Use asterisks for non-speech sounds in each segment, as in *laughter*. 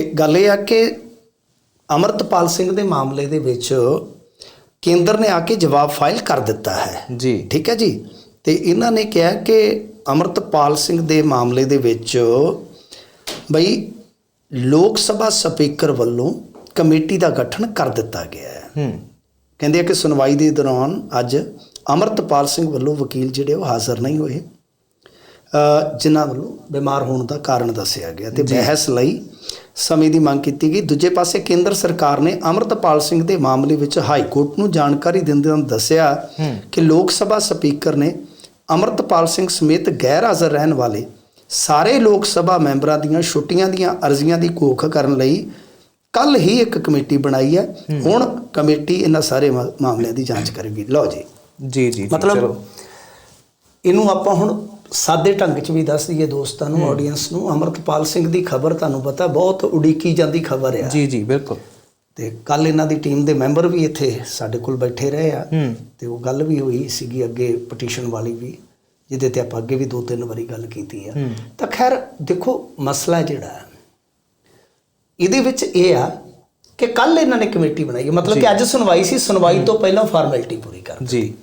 ਗੱਲ ਇਹ ਆ ਕਿ ਅਮਰਤਪਾਲ ਸਿੰਘ ਦੇ ਮਾਮਲੇ ਦੇ ਵਿੱਚ ਕੇਂਦਰ ਨੇ ਆ ਕੇ ਜਵਾਬ ਫਾਈਲ ਕਰ ਦਿੱਤਾ ਹੈ। ਜੀ। ਠੀਕ ਹੈ ਜੀ? ਤੇ ਇਹਨਾਂ ਨੇ ਕਿਹਾ ਕਿ ਅਮਰਤਪਾਲ ਸਿੰਘ ਦੇ ਮਾਮਲੇ ਦੇ ਵਿੱਚ ਬਈ ਲੋਕ ਸਭਾ ਸਪੀਕਰ ਵੱਲੋਂ ਕਮੇਟੀ ਦਾ ਗਠਨ ਕਰ ਦਿੱਤਾ ਗਿਆ ਹੈ। ਹੂੰ। ਕਹਿੰਦੇ ਆ ਕਿ ਸੁਣਵਾਈ ਦੇ ਦੌਰਾਨ ਅੱਜ ਅਮਰਤਪਾਲ ਸਿੰਘ ਵੱਲੋਂ ਵਕੀਲ ਜਿਹੜੇ ਉਹ ਹਾਜ਼ਰ ਨਹੀਂ ਹੋਏ। ਜਿਨ੍ਹਾਂ ਵੱਲੋਂ ਬਿਮਾਰ ਹੋਣ ਦਾ ਕਾਰਨ ਦੱਸਿਆ ਗਿਆ ਤੇ ਬਹਿਸ ਲਈ ਸਮੇਂ ਦੀ ਮੰਗ ਕੀਤੀ ਗਈ। ਦੂਜੇ ਪਾਸੇ ਕੇਂਦਰ ਸਰਕਾਰ ਨੇ ਅਮਰਤਪਾਲ ਸਿੰਘ ਦੇ ਮਾਮਲੇ ਵਿੱਚ ਹਾਈ ਕੋਰਟ ਨੂੰ ਜਾਣਕਾਰੀ ਦਿੰਦੇ ਹੋਏ ਦੱਸਿਆ ਕਿ ਲੋਕ ਸਭਾ ਸਪੀਕਰ ਨੇ ਅਮਰਤਪਾਲ ਸਿੰਘ ਸਮੇਤ ਗੈਰ ਹਾਜ਼ਰ ਰਹਿਣ ਵਾਲੇ ਸਾਰੇ ਲੋਕ ਸਭਾ ਮੈਂਬਰਾਂ ਦੀਆਂ ਛੁੱਟੀਆਂ ਦੀਆਂ ਅਰਜ਼ੀਆਂ ਦੀ ਘੋਖ ਕਰਨ ਲਈ ਕੱਲ ਹੀ ਇੱਕ ਕਮੇਟੀ ਬਣਾਈ ਹੈ। ਹੁਣ ਕਮੇਟੀ ਇਹਨਾਂ ਸਾਰੇ ਮਾਮਲਿਆਂ ਦੀ ਜਾਂਚ ਕਰੇਗੀ। ਲਓ ਜੀ। ਜੀ ਜੀ ਮਤਲਬ ਇਹਨੂੰ ਆਪਾਂ ਹੁਣ ਸਾਦੇ ਢੰਗ 'ਚ ਵੀ ਦੱਸ ਦਈਏ ਦੋਸਤਾਂ ਨੂੰ ਆਡੀਅנס ਨੂੰ ਅਮਰਤਪਾਲ ਸਿੰਘ ਦੀ ਖਬਰ ਤੁਹਾਨੂੰ ਪਤਾ ਬਹੁਤ ਉਡੀਕੀ ਜਾਂਦੀ ਖਬਰ ਆ। ਜੀ ਜੀ ਬਿਲਕੁਲ। ਤੇ ਕੱਲ ਇਹਨਾਂ ਦੀ ਟੀਮ ਦੇ ਮੈਂਬਰ ਵੀ ਇੱਥੇ ਸਾਡੇ ਕੋਲ ਬੈਠੇ ਰਹੇ ਆ। ਹੂੰ। ਤੇ ਉਹ ਗੱਲ ਵੀ ਹੋਈ ਸੀਗੀ ਅੱਗੇ ਪਟੀਸ਼ਨ ਵਾਲੀ ਵੀ ਜਿਹਦੇ ਤੇ ਆਪਾਂ ਅੱਗੇ ਵੀ ਦੋ ਤਿੰਨ ਵਾਰੀ ਗੱਲ ਕੀਤੀ ਆ। ਹੂੰ। ਤਾਂ ਖੈਰ ਦੇਖੋ ਮਸਲਾ ਜਿਹੜਾ ਹੈ, ਇਹਦੇ ਵਿੱਚ ਇਹ ਆ ਕਿ ਕੱਲ ਇਹਨਾਂ ਨੇ ਕਮੇਟੀ ਬਣਾਈ ਹੈ ਮਤਲਬ ਕਿ ਅੱਜ ਸੁਣਵਾਈ ਸੀ ਸੁਣਵਾਈ ਤੋਂ ਪਹਿਲਾਂ ਫਾਰਮੈਲਿਟੀ ਪੂਰੀ ਕਰ ਜੀ।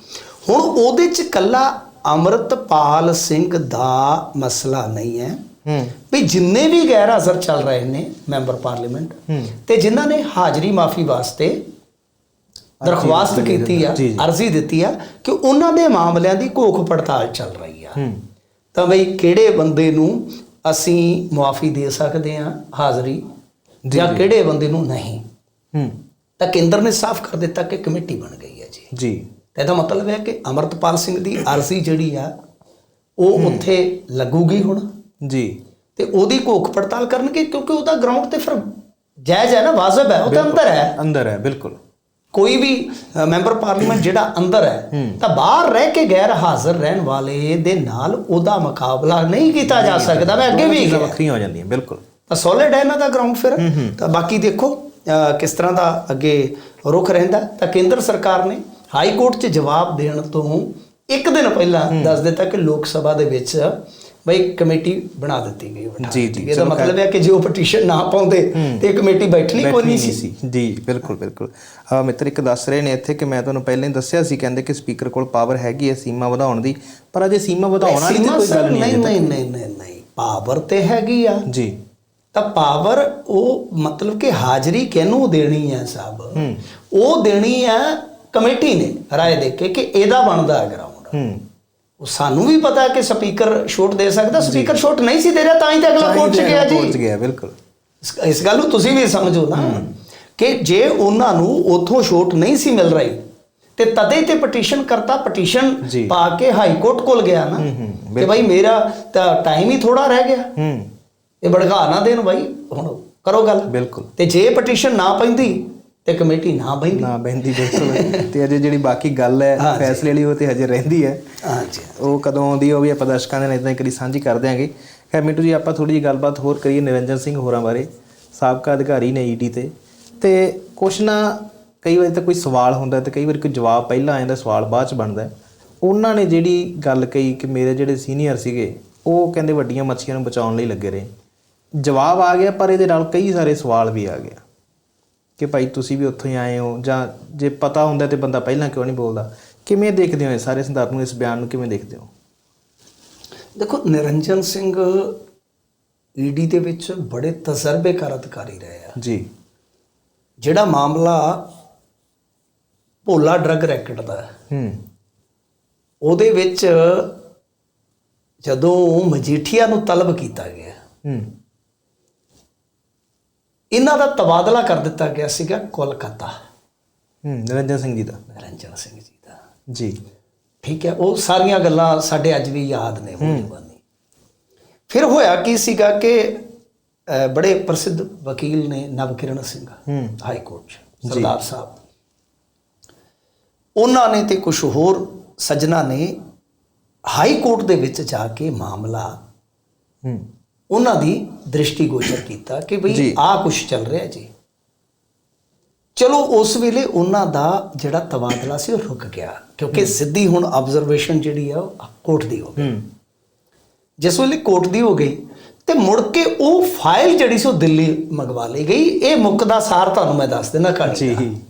ਹੁਣ ਉਹਦੇ ਚ ਕੱਲਾ ਅਮਰਤਪਾਲ ਸਿੰਘ ਦਾ ਮਸਲਾ ਨਹੀਂ ਹੈ। ਵੀ ਜਿੰਨੇ ਵੀ ਗੈਰ ਹਾਜ਼ਰ ਚੱਲ ਰਹੇ ਨੇ ਮੈਂਬਰ ਪਾਰਲੀਮੈਂਟ ਤੇ ਜਿਨ੍ਹਾਂ ਨੇ ਹਾਜ਼ਰੀ ਮਾਫੀ ਵਾਸਤੇ ਦਰਖਾਸਤ ਕੀਤੀ ਆ। ਅਰਜ਼ੀ ਦਿੱਤੀ ਆ ਕਿ ਉਹਨਾਂ ਦੇ ਮਾਮਲਿਆਂ ਦੀ ਘੋਖ ਪੜਤਾਲ ਚੱਲ ਰਹੀ ਆ। ਤਾਂ ਬਈ ਕਿਹੜੇ ਬੰਦੇ ਨੂੰ ਅਸੀਂ ਮੁਆਫੀ ਦੇ ਸਕਦੇ ਆ ਹਾਜ਼ਰੀ ਜੀ। ਕਿਹੜੇ ਬੰਦੇ ਨੂੰ ਨਹੀਂ? ਤਾਂ ਕੇਂਦਰ ਨੇ ਸਾਫ਼ ਕਰ ਦਿੱਤਾ ਕਿ ਕਮੇਟੀ ਬਣ ਗਈ ਹੈ ਜੀ। ਜੀ। ਤਾਂ ਇਹਦਾ ਮਤਲਬ ਹੈ ਕਿ ਅਮਰਤਪਾਲ ਸਿੰਘ ਦੀ ਅਰਜ਼ੀ ਜਿਹੜੀ ਆ ਉਹ ਉੱਥੇ ਲੱਗੂਗੀ ਹੁਣ। ਜੀ। ਤੇ ਉਹਦੀ ਘੋਖ ਪੜਤਾਲ ਕਰਨਗੇ ਕਿਉਂਕਿ ਉਹਦਾ ਗਰਾਊਂਡ ਤੇ ਫਿਰ ਜਾਇਜ਼ ਹੈ ਨਾ ਵਾਜਬ ਹੈ ਉਹ ਤਾਂ ਅੰਦਰ ਹੈ। ਅੰਦਰ ਹੈ ਬਿਲਕੁਲ। ਕੋਈ ਵੀ ਮੈਂਬਰ ਪਾਰਲੀਮੈਂਟ ਜਿਹੜਾ ਅੰਦਰ ਹੈ। ਤਾਂ ਬਾਹਰ ਰਹਿ ਕੇ ਗੈਰ ਹਾਜ਼ਰ ਰਹਿਣ ਵਾਲੇ ਦੇ ਨਾਲ ਉਹਦਾ ਮੁਕਾਬਲਾ ਨਹੀਂ ਕੀਤਾ ਜਾ ਸਕਦਾ। ਮੈਂ ਅੱਗੇ ਵੀ ਵੱਖਰੀਆਂ ਹੋ ਜਾਂਦੀਆਂ ਬਿਲਕੁਲ। ਤਾਂ ਸੋਲਿਡ ਹੈ ਇਹਨਾਂ ਦਾ ਗਰਾਊਂਡ ਫਿਰ। ਤਾਂ ਬਾਕੀ ਦੇਖੋ ਕਿਸ ਤਰ੍ਹਾਂ ਦਾ ਅੱਗੇ ਰੁਖ ਰਹਿੰਦਾ। ਤਾਂ ਕੇਂਦਰ ਸਰਕਾਰ ਨੇ ਹਾਈ ਕੋਰਟ 'ਚ ਜਵਾਬ ਦੇਣ ਤੋਂ ਇੱਕ ਦਿਨ ਪਹਿਲਾਂ ਦੱਸ ਦਿੱਤਾ ਕਿ ਲੋਕ ਸਭਾ ਦੇ ਵਿੱਚ ਬਈ ਕਮੇਟੀ ਬਣਾ ਦਿੱਤੀ ਗਈ ਬਿਠਾ ਜੀ, ਜੀ। ਇਹਦਾ ਮਤਲਬ ਹੈ ਕਿ ਜੇ ਉਹ ਪਟੀਸ਼ਨ ਨਾ ਪਾਉਂਦੇ ਤੇ ਕਮੇਟੀ ਬੈਠਣੀ ਕੋਈ ਨਹੀਂ ਸੀ। ਜੀ ਬਿਲਕੁਲ ਬਿਲਕੁਲ। ਆ ਮਿੱਤਰ ਇੱਕ ਦੱਸ ਰਹੇ ਨੇ ਇੱਥੇ ਕਿ ਮੈਂ ਤੁਹਾਨੂੰ ਪਹਿਲਾਂ ਹੀ ਦੱਸਿਆ ਸੀ ਕਹਿੰਦੇ ਕਿ ਸਪੀਕਰ ਕੋਲ ਪਾਵਰ ਹੈਗੀ ਹੈ ਸੀਮਾ ਵਧਾਉਣ ਦੀ ਪਰ ਅਜੇ ਸੀਮਾ ਵਧਾਉਣ ਵਾਲੀ ਤੇ ਕੋਈ ਗੱਲ ਨਹੀਂ ਨਹੀਂ ਨਹੀਂ ਨਹੀਂ ਨਹੀਂ ਨਹੀਂ ਪਾਵਰ ਤੇ ਹੈਗੀ ਆ। ਜੀ। ਤਾਂ ਪਾਵਰ ਉਹ ਮਤਲਬ ਕਿ ਹਾਜ਼ਰੀ ਕਿਹਨੂੰ ਦੇਣੀ ਹੈ ਸਾਹਿਬ? ਉਹ ਦੇਣੀ ਹੈ ਕਮੇਟੀ ਨੇ ਰਾਏ ਦੇ ਕੇ ਕਿ ਇਹਦਾ ਬਣਦਾ ਹੈ ਗਰਾਊਂਡ ਹੂੰ। ਉਹ ਸਾਨੂੰ ਵੀ ਪਤਾ ਹੈ ਕਿ ਸਪੀਕਰ ਛੋਟ ਦੇ ਸਕਦਾ ਸਪੀਕਰ ਛੋਟ ਨਹੀਂ ਸੀ ਦੇ ਰਿਹਾ ਤਾਂ ਹੀ ਤਾਂ ਅਗਲਾ ਕੋਰਟ 'ਚ ਗਿਆ ਜੀ। ਗਿਆ ਬਿਲਕੁਲ। ਇਸ- ਗੱਲ ਨੂੰ ਤੁਸੀਂ ਵੀ ਸਮਝੋ ਨਾ ਕਿ ਜੇ ਉਹਨਾਂ ਨੂੰ ਉਥੋਂ ਛੋਟ ਨਹੀਂ ਸੀ ਮਿਲ ਰਹੀ ਤੇ ਤਦੇ ਤੇ ਪਟੀਸ਼ਨ ਕਰਤਾ ਪਟੀਸ਼ਨ। ਪਾ ਕੇ ਹਾਈ ਕੋਰਟ ਕੋਲ ਗਿਆ ਨਾ ਕਿ ਭਾਈ ਮੇਰਾ ਤਾਂ ਟਾਈਮ ਹੀ ਥੋੜਾ ਰਹਿ ਗਿਆ। ਹੂੰ। ਇਹ ਭੜਕਾ ਨਾ ਦੇਣ ਭਾਈ ਹੁਣ ਕਰੋ ਗੱਲ। ਬਿਲਕੁਲ। ਤੇ ਜੇ ਪਟੀਸ਼ਨ ਨਾ ਪੈਂਦੀ ਤੇ ਕਮੇਟੀ ਨਾ ਬੈਂਦੀ ਨਾ ਬਹਿੰਦੀ ਬਿਲਕੁਲ। ਤੇ ਅਜੇ ਜਿਹੜੀ ਬਾਕੀ ਗੱਲ ਹੈ। ਫੈਸਲੇ ਵਾਲੀ ਉਹ ਤੇ ਹਜੇ ਰਹਿੰਦੀ ਹੈ। ਹਾਂਜੀ ਉਹ ਕਦੋਂ ਆਉਂਦੀ ਉਹ ਵੀ ਆਪਾਂ ਦਰਸ਼ਕਾਂ ਦੇ ਨਾਲ ਇਦਾਂ ਕਰੀ ਸਾਂਝੀ ਕਰ ਦਿਆਂਗੇ। ਖੈਰ ਮਿੰਟੂ ਜੀ ਆਪਾਂ ਥੋੜੀ ਜਿਹੀ ਗੱਲਬਾਤ ਹੋਰ ਕਰੀਏ ਨਿਰੰਜਨ ਸਿੰਘ ਹੋਰਾਂ ਬਾਰੇ। ਸਾਬਕਾ ਅਧਿਕਾਰੀ ਨੇ ਈਡੀ ਤੇ। ਤੇ ਕੁਛ ਨਾ ਕਈ ਵਾਰੀ ਤਾਂ ਕੋਈ ਸਵਾਲ ਹੁੰਦਾ ਤੇ ਕਈ ਵਾਰੀ ਕੋਈ ਜਵਾਬ ਪਹਿਲਾਂ ਆ ਜਾਂਦਾ ਸਵਾਲ ਬਾਅਦ ਚ ਬਣਦਾ। ਉਹਨਾਂ ਨੇ ਜਿਹੜੀ ਗੱਲ ਕਹੀ ਕਿ ਮੇਰੇ ਜਿਹੜੇ ਸੀਨੀਅਰ ਸੀਗੇ ਉਹ ਕਹਿੰਦੇ ਵੱਡੀਆਂ ਮੱਛੀਆਂ ਨੂੰ ਬਚਾਉਣ ਲਈ ਲੱਗੇ ਰਹੇ। ਜਵਾਬ ਆ ਗਿਆ ਪਰ ਇਹਦੇ ਨਾਲ ਕਈ ਸਾਰੇ ਸਵਾਲ ਵੀ ਆ ਗਿਆ ਕਿ ਭਾਈ ਤੁਸੀਂ ਵੀ ਉੱਥੋਂ ਹੀ ਆਏ ਹੋ ਜਾਂ ਜੇ ਪਤਾ ਹੁੰਦਾ ਤੇ ਬੰਦਾ ਪਹਿਲਾਂ ਕਿਉਂ ਨਹੀਂ ਬੋਲਦਾ? ਕਿਵੇਂ ਦੇਖਦੇ ਹੋ ਇਹ ਸਾਰੇ ਸੰਦਰਭ ਨੂੰ ਇਸ ਬਿਆਨ ਨੂੰ ਕਿਵੇਂ ਦੇਖਦੇ ਹੋ? ਦੇਖੋ ਨਿਰੰਜਨ ਸਿੰਘ ਈਡੀ ਦੇ ਵਿੱਚ ਬੜੇ ਤਜਰਬੇਕਾਰ ਅਧਿਕਾਰੀ ਰਹੇ ਆ। ਜੀ। ਜਿਹੜਾ ਮਾਮਲਾ ਭੋਲਾ ਡਰੱਗ ਰੈਕਟ ਦਾ ਹੈ, ਹੂੰ। ਉਹਦੇ ਵਿੱਚ ਜਦੋਂ ਮਜੀਠੀਆ ਨੂੰ ਤਲਬ ਕੀਤਾ ਗਿਆ ਹੂੰ। ਇਹਨਾਂ ਦਾ ਤਬਾਦਲਾ ਕਰ ਦਿੱਤਾ ਗਿਆ ਸੀਗਾ ਕੋਲਕਾਤਾ। ਹੂੰ ਨਿਰੰਜਨ ਸਿੰਘ ਜੀ ਦਾ। ਨਿਰੰਜਨ ਸਿੰਘ ਜੀ ਦਾ। ਜੀ। ਠੀਕ ਹੈ ਉਹ ਸਾਰੀਆਂ ਗੱਲਾਂ ਸਾਡੇ ਅੱਜ ਵੀ ਯਾਦ ਨੇ ਉਹ ਜ਼ਬਾਨੀ ਫਿਰ ਹੋਇਆ ਕੀ ਸੀਗਾ ਕਿ ਬੜੇ ਪ੍ਰਸਿੱਧ ਵਕੀਲ ਨੇ ਨਵਕਿਰਨ ਸਿੰਘ ਹੂੰ। ਹਾਈ ਕੋਰਟ ਸਰਦਾਰ ਸਾਹਿਬ। ਉਹਨਾਂ ਨੇ ਤੇ ਕੁਝ ਹੋਰ ਸੱਜਣਾ ਨੇ ਹਾਈ ਕੋਰਟ ਦੇ ਵਿੱਚ ਜਾ ਕੇ ਮਾਮਲਾ ਹੂੰ। ਉਹਨਾਂ ਦੀ ਦ੍ਰਿਸ਼ਟੀਗੋਚਰ ਕੀਤਾ ਕਿ ਭਈ। ਆਹ ਕੁਝ ਚੱਲ ਰਿਹਾ ਜੀ। ਚਲੋ ਉਸ ਵੇਲੇ ਉਹਨਾਂ ਦਾ ਜਿਹੜਾ ਤਬਾਦਲਾ ਸੀ ਉਹ ਰੁਕ ਗਿਆ ਕਿਉਂਕਿ ਸਿੱਧੀ ਹੁਣ ਆਬਜ਼ਰਵੇਸ਼ਨ ਜਿਹੜੀ ਆ ਉਹ ਕੋਰਟ ਦੀ ਹੋ ਗਈ। ਜਿਸ ਵੇਲੇ ਕੋਰਟ ਦੀ ਹੋ ਗਈ ਤੇ ਮੁੜ ਕੇ ਉਹ ਫਾਈਲ ਜਿਹੜੀ ਸੀ ਉਹ ਦਿੱਲੀ ਮੰਗਵਾ ਲਈ ਗਈ। ਇਹ ਮੁੱਕਦਾ ਸਾਰ ਤੁਹਾਨੂੰ ਮੈਂ ਦੱਸ ਦਿੰਦਾ ਕਹਾਣੀ ਦਾ। ਜੀ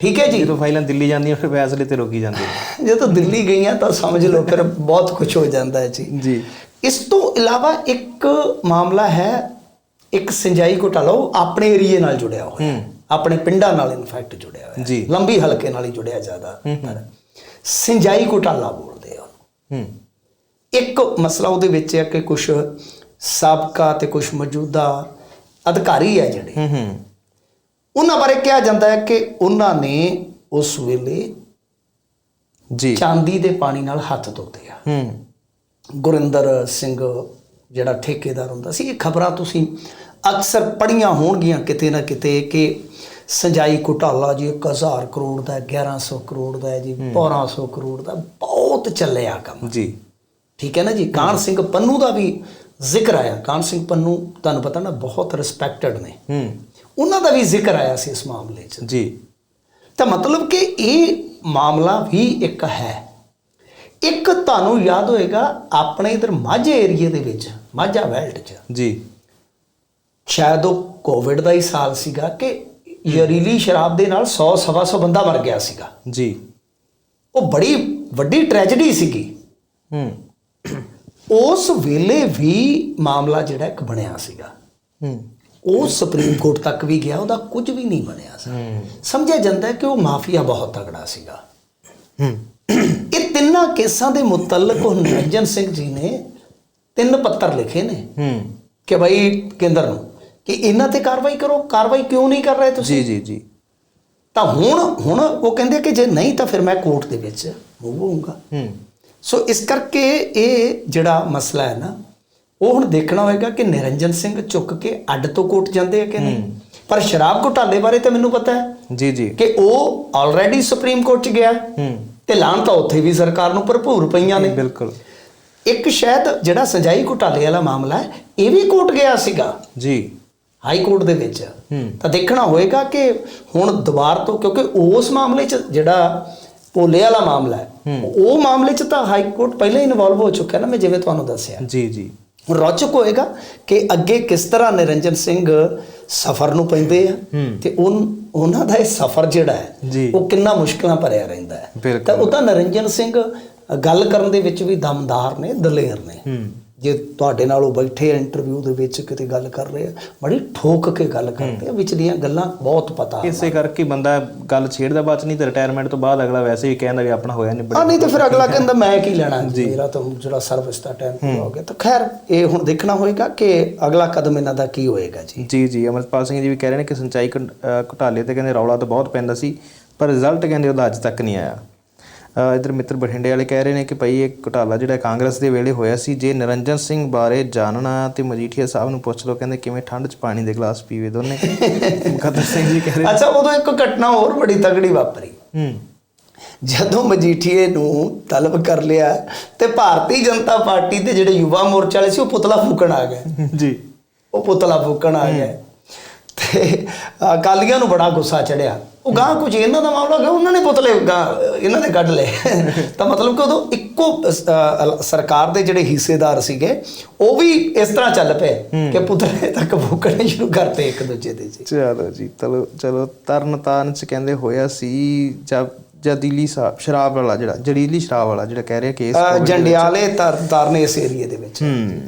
ਠੀਕ ਹੈ ਜੀ? ਜਦੋਂ ਫਾਈਲਾਂ ਦਿੱਲੀ ਜਾਂਦੀਆਂ ਫਿਰ ਫੈਸਲੇ ਤੇ ਰੋਕੀ ਜਾਂਦੇ। ਜਦੋਂ ਦਿੱਲੀ ਗਈਆਂ ਤਾਂ ਸਮਝ ਲਓ ਫਿਰ ਬਹੁਤ ਕੁਝ ਹੋ ਜਾਂਦਾ ਹੈ ਜੀ। ਜੀ। ਇਸ ਤੋਂ ਇਲਾਵਾ ਇੱਕ ਮਾਮਲਾ ਹੈ ਇੱਕ ਸਿੰਜਾਈ ਘੁਟਾਲਾ ਉਹ ਆਪਣੇ ਏਰੀਏ ਨਾਲ ਜੁੜਿਆ ਹੋਇਆ ਹੈ। ਆਪਣੇ ਪਿੰਡਾਂ ਨਾਲ ਇਨਫੈਕਟ ਜੁੜਿਆ ਹੋਇਆ ਹੈ। ਜੀ। ਲੰਬੀ ਹਲਕੇ ਨਾਲ ਹੀ ਜੁੜਿਆ ਜ਼ਿਆਦਾ। ਸਿੰਜਾਈ ਘੁਟਾਲਾ ਬੋਲਦੇ ਆ ਉਹਨੂੰ। ਹੂੰ। ਇੱਕ ਮਸਲਾ ਉਹਦੇ ਵਿੱਚ ਹੈ ਕਿ ਕੁਝ ਸਾਬਕਾ ਤੇ ਕੁਝ ਮੌਜੂਦਾ ਅਧਿਕਾਰੀ ਹੈ ਜਿਹੜੇ। ਹੂੰ ਹੂੰ। ਉਹਨਾਂ ਬਾਰੇ ਕਿਹਾ ਜਾਂਦਾ ਹੈ ਕਿ ਉਹਨਾਂ ਨੇ ਉਸ ਵੇਲੇ ਜੀ। ਚਾਂਦੀ ਦੇ ਪਾਣੀ ਨਾਲ ਹੱਥ ਧੋਤੇ ਆ। ਹੂੰ। ਗੁਰਿੰਦਰ ਸਿੰਘ ਜਿਹੜਾ ਠੇਕੇਦਾਰ ਹੁੰਦਾ ਸੀ ਇਹ ਖਬਰਾਂ ਤੁਸੀਂ ਅਕਸਰ ਪੜੀਆਂ ਹੋਣਗੀਆਂ ਕਿਤੇ ਨਾ ਕਿਤੇ ਕਿ ਸੰਜਾਈ ਘੁਟਾਲਾ ਜੀ 1000 ਕਰੋੜ ਦਾ ਹੈ, 1100 ਕਰੋੜ ਦਾ ਜੀ 1200 ਕਰੋੜ ਦਾ ਬਹੁਤ ਚੱਲਿਆ ਕੰਮ। ਜੀ। ਠੀਕ ਹੈ ਨਾ ਜੀ? ਕਾਨ ਸਿੰਘ ਪੰਨੂ ਦਾ ਵੀ ਜ਼ਿਕਰ ਆਇਆ। ਕਾਨ ਸਿੰਘ ਪੰਨੂ ਤੁਹਾਨੂੰ ਪਤਾ ਨਾ ਬਹੁਤ ਰਿਸਪੈਕਟਡ ਨੇ। ਹੂੰ। ਉਹਨਾਂ ਦਾ ਵੀ ਜ਼ਿਕਰ ਆਇਆ ਸੀ ਇਸ ਮਾਮਲੇ 'ਚ। ਜੀ। ਤਾਂ ਮਤਲਬ ਕਿ ਇਹ ਮਾਮਲਾ ਵੀ ਇੱਕ ਹੈ। ਇੱਕ ਤੁਹਾਨੂੰ ਯਾਦ ਹੋਏਗਾ ਆਪਣੇ ਇਧਰ ਮਾਝੇ ਏਰੀਏ ਦੇ ਵਿੱਚ ਮਾਝਾ ਵੈਲਟ 'ਚ। ਜੀ। ਸ਼ਾਇਦ ਉਹ ਕੋਵਿਡ ਦਾ ਹੀ ਸਾਲ ਸੀਗਾ ਕਿ ਜ਼ਹਿਰੀਲੀ ਸ਼ਰਾਬ ਦੇ ਨਾਲ 100 ਸਵਾ ਸੌ ਬੰਦਾ ਮਰ ਗਿਆ ਸੀਗਾ। ਜੀ। ਉਹ ਬੜੀ ਵੱਡੀ ਟ੍ਰੈਜੇਡੀ ਸੀਗੀ। ਹੂੰ। ਉਸ ਵੇਲੇ ਵੀ ਮਾਮਲਾ ਜਿਹੜਾ ਇੱਕ ਬਣਿਆ ਸੀਗਾ। ਹੂੰ। ਉਹ ਸੁਪਰੀਮ ਕੋਰਟ ਤੱਕ ਵੀ ਗਿਆ ਉਹਦਾ ਕੁਝ ਵੀ ਨਹੀਂ ਬਣਿਆ ਸੀ। ਸਮਝਿਆ ਜਾਂਦਾ ਕਿ ਉਹ ਮਾਫੀਆ ਬਹੁਤ ਤਗੜਾ ਸੀਗਾ। ਹੂੰ। ਇਹ ਤਿੰਨਾਂ ਕੇਸਾਂ ਦੇ ਮੁਤਲਕ ਉਹ ਨਿਰੰਜਨ ਸਿੰਘ ਜੀ ਨੇ ਤਿੰਨ ਪੱਤਰ ਲਿਖੇ ਨੇ। ਹੂੰ। ਕਿ ਭਾਈ ਕੇਂਦਰ ਨੂੰ ਕਿ ਇਹਨਾਂ ਤੇ ਕਾਰਵਾਈ ਕਰੋ ਕਾਰਵਾਈ ਕਿਉਂ ਨਹੀਂ ਕਰ ਰਹੇ ਤੁਸੀਂ? ਜੀ ਜੀ ਜੀ। ਤਾਂ ਹੁਣ ਹੁਣ ਉਹ ਕਹਿੰਦੇ ਕਿ ਜੇ ਨਹੀਂ ਤਾਂ ਫਿਰ ਮੈਂ ਕੋਰਟ ਦੇ ਵਿੱਚ ਮੂਵ ਹੋਊਂਗਾ। ਹੂੰ। ਸੋ ਇਸ ਕਰਕੇ ਇਹ ਜਿਹੜਾ ਮਸਲਾ ਹੈ ਨਾ ਉਹ ਹੁਣ ਦੇਖਣਾ ਹੋਏਗਾ ਕਿ ਨਿਰੰਜਨ ਸਿੰਘ ਝੁੱਕ ਕੇ ਅੱਡ ਤੋਂ ਕੋਰਟ ਜਾਂਦੇ ਆ ਕਿ ਨਹੀਂ? ਪਰ ਸ਼ਰਾਬ ਘੁਟਾਲੇ ਬਾਰੇ ਤਾਂ ਮੈਨੂੰ ਪਤਾ ਹੈ ਜੀ ਜੀ। ਕਿ ਉਹ ਆਲਰੇਡੀ ਸੁਪਰੀਮ ਕੋਰਟ ਚ ਗਿਆ। ਹੂੰ। ਤੇ ਲਾਣ ਤਾਂ ਉੱਥੇ ਵੀ ਸਰਕਾਰ ਨੂੰ ਭਰਪੂਰ ਪਈਆਂ ਨੇ। ਬਿਲਕੁਲ। ਇੱਕ ਸ਼ਾਇਦ ਜਿਹੜਾ ਸੰਜਾਈ ਘੁਟਾਲੇ ਵਾਲਾ ਮਾਮਲਾ ਹੈ ਇਹ ਵੀ ਕੋਰਟ ਗਿਆ ਸੀਗਾ। ਜੀ। ਹਾਈ ਕੋਰਟ ਦੇ ਵਿੱਚ। ਹੂੰ। ਤਾਂ ਦੇਖਣਾ ਹੋਏਗਾ ਕਿ ਹੁਣ ਦੁਬਾਰ ਤੋਂ ਕਿਉਂਕਿ ਉਸ ਮਾਮਲੇ 'ਚ ਜਿਹੜਾ ਪੋਲੇ ਵਾਲਾ ਮਾਮਲਾ ਹੈ ਉਹ ਮਾਮਲੇ 'ਚ ਤਾਂ ਹਾਈ ਕੋਰਟ ਪਹਿਲਾਂ ਹੀ ਇਨਵੋਲਵ ਹੋ ਚੁੱਕਾ ਨਾ ਮੈਂ ਜਿਵੇਂ ਤੁਹਾਨੂੰ ਦੱਸਿਆ। ਜੀ ਜੀ। ਰੌਚਕ ਹੋਏਗਾ ਕਿ ਅੱਗੇ ਕਿਸ ਤਰ੍ਹਾਂ ਨਿਰੰਜਨ ਸਿੰਘ ਸਫ਼ਰ ਨੂੰ ਪੈਂਦੇ ਆ। ਤੇ ਉਨ- ਉਹਨਾਂ ਦਾ ਇਹ ਸਫ਼ਰ ਜਿਹੜਾ ਹੈ। ਉਹ ਕਿੰਨਾ ਮੁਸ਼ਕਲਾਂ ਭਰਿਆ ਰਹਿੰਦਾ ਹੈ। ਤਾਂ ਉਹ ਤਾਂ ਨਿਰੰਜਨ ਸਿੰਘ ਗੱਲ ਕਰਨ ਦੇ ਵਿੱਚ ਵੀ ਦਮਦਾਰ ਨੇ ਦਲੇਰ ਨੇ ਜੇ ਤੁਹਾਡੇ ਨਾਲ ਉਹ ਬੈਠੇ ਇੰਟਰਵਿਊ ਦੇ ਵਿੱਚ ਕਿਤੇ ਗੱਲ ਕਰ ਰਹੇ ਆ ਬੜੀ ਠੋਕ ਕੇ ਗੱਲ ਕਰਦੇ ਆ ਵਿਚਲੀਆਂ ਗੱਲਾਂ ਬਹੁਤ ਪਤਾ ਇਸੇ ਕਰਕੇ ਬੰਦਾ ਗੱਲ ਛੇੜਦਾ ਬਾਅਦ ਨਹੀਂ ਤੇ ਰਿਟਾਇਰਮੈਂਟ ਤੋਂ ਬਾਅਦ ਅਗਲਾ ਵੈਸੇ ਹੀ ਕਹਿੰਦਾ ਵੀ ਆਪਣਾ ਹੋਇਆ ਨਹੀਂ ਆ ਨਹੀਂ ਤੇ ਫਿਰ ਅਗਲਾ ਕਹਿੰਦਾ ਮੈਂ ਕੀ ਲੈਣਾ ਮੇਰਾ ਤਾਂ ਜਿਹੜਾ ਸਰਵਿਸ ਦਾ ਟਾਈਮ ਹੋ। ਗਿਆ। ਤਾਂ ਖੈਰ ਇਹ ਹੁਣ ਦੇਖਣਾ ਹੋਏਗਾ ਕਿ ਅਗਲਾ ਕਦਮ ਇਹਨਾਂ ਦਾ ਕੀ ਹੋਏਗਾ ਜੀ। ਜੀ ਜੀ ਅਮਰਪਾਲ ਸਿੰਘ ਜੀ ਵੀ ਕਹਿ ਰਹੇ ਨੇ ਕਿ ਸਿੰਚਾਈ ਘੁਟਾਲੇ ਤੇ ਕਹਿੰਦੇ ਰੌਲਾ ਤਾਂ ਬਹੁਤ ਪੈਂਦਾ ਸੀ ਪਰ ਰਿਜ਼ਲਟ ਕਹਿੰਦੇ ਉਹਦਾ ਅੱਜ ਤੱਕ ਨਹੀਂ ਆਇਆ। ਇੱਧਰ ਮਿੱਤਰ ਬਠਿੰਡੇ ਵਾਲੇ ਕਹਿ ਰਹੇ ਨੇ ਕਿ ਭਾਈ ਇਹ ਘੁਟਾਲਾ ਜਿਹੜਾ ਕਾਂਗਰਸ ਦੇ ਵੇਲੇ ਹੋਇਆ ਸੀ ਜੇ ਨਿਰੰਜਨ ਸਿੰਘ ਬਾਰੇ ਜਾਣਨਾ ਤੇ ਮਜੀਠੀਆ ਸਾਹਿਬ ਨੂੰ ਪੁੱਛ ਲਓ ਕਹਿੰਦੇ ਕਿਵੇਂ ਠੰਡ 'ਚ ਪਾਣੀ ਦੇ ਗਲਾਸ ਪੀਵੇ ਦੋਨੇ। *laughs* ਮੁਕੱਦਰ ਸਿੰਘ ਜੀ ਕਹਿ ਰਹੇ ਅੱਛਾ ਉਦੋਂ ਇੱਕ ਘਟਨਾ ਹੋਰ ਬੜੀ ਤਗੜੀ ਵਾਪਰੀ। ਹੂੰ। ਜਦੋਂ ਮਜੀਠੀਏ ਨੂੰ ਤਲਬ ਕਰ ਲਿਆ ਤੇ ਭਾਰਤੀ ਜਨਤਾ ਪਾਰਟੀ ਦੇ ਜਿਹੜੇ ਯੁਵਾ ਮੋਰਚਾ ਵਾਲੇ ਸੀ ਉਹ ਪੁਤਲਾ ਫੂਕਣ ਆ ਗਏ। *laughs* ਜੀ। ਉਹ ਪੁਤਲਾ ਫੂਕਣ ਆ ਗਏ। ਤੇ ਅਕਾਲੀਆਂ ਨੂੰ ਬੜਾ ਗੁੱਸਾ ਚੜਿਆ। ਉਹ ਗਾਂ ਕੁਝ ਇਹਨਾਂ ਦਾ ਮਾਮਲਾ ਗਿਆ ਉਹਨਾਂ ਨੇ ਪੁਤਲੇ ਗਾਂਹ ਇਹਨਾਂ ਨੇ ਕੱਢ ਲਏ। ਤਾਂ ਮਤਲਬ ਕਿ ਉਦੋਂ ਇੱਕੋ ਅ, ਸਰਕਾਰ ਦੇ ਜਿਹੜੇ ਹਿੱਸੇਦਾਰ ਸੀਗੇ ਉਹ ਵੀ ਇਸ ਤਰ੍ਹਾਂ ਚੱਲ ਪਏ ਕਿ ਪੁਤਲੇ ਤੱਕ ਫੂਕਣੇ ਸ਼ੁਰੂ ਕਰਤੇ ਇੱਕ ਦੂਜੇ ਦੇ ਜੀ। ਚਲੋ ਜੀ ਚਲੋ ਚਲੋ ਤਰਨ ਤਾਰਨ 'ਚ ਕਹਿੰਦੇ ਹੋਇਆ ਸੀ ਜਦ ਜਦੀਲੀ ਸਾਹਿਬ ਸ਼ਰਾਬ ਵਾਲਾ ਜਿਹੜਾ ਜੜੀਲੀ ਸ਼ਰਾਬ ਵਾਲਾ ਜਿਹੜਾ ਕਹਿ ਰਿਹਾ ਕੇਸ ਅ, ਜੰਡਿਆਲੇ ਤਰ ਤਰਨੇ ਇਸ ਏਰੀਏ ਦੇ ਵਿੱਚ। ਹੂੰ।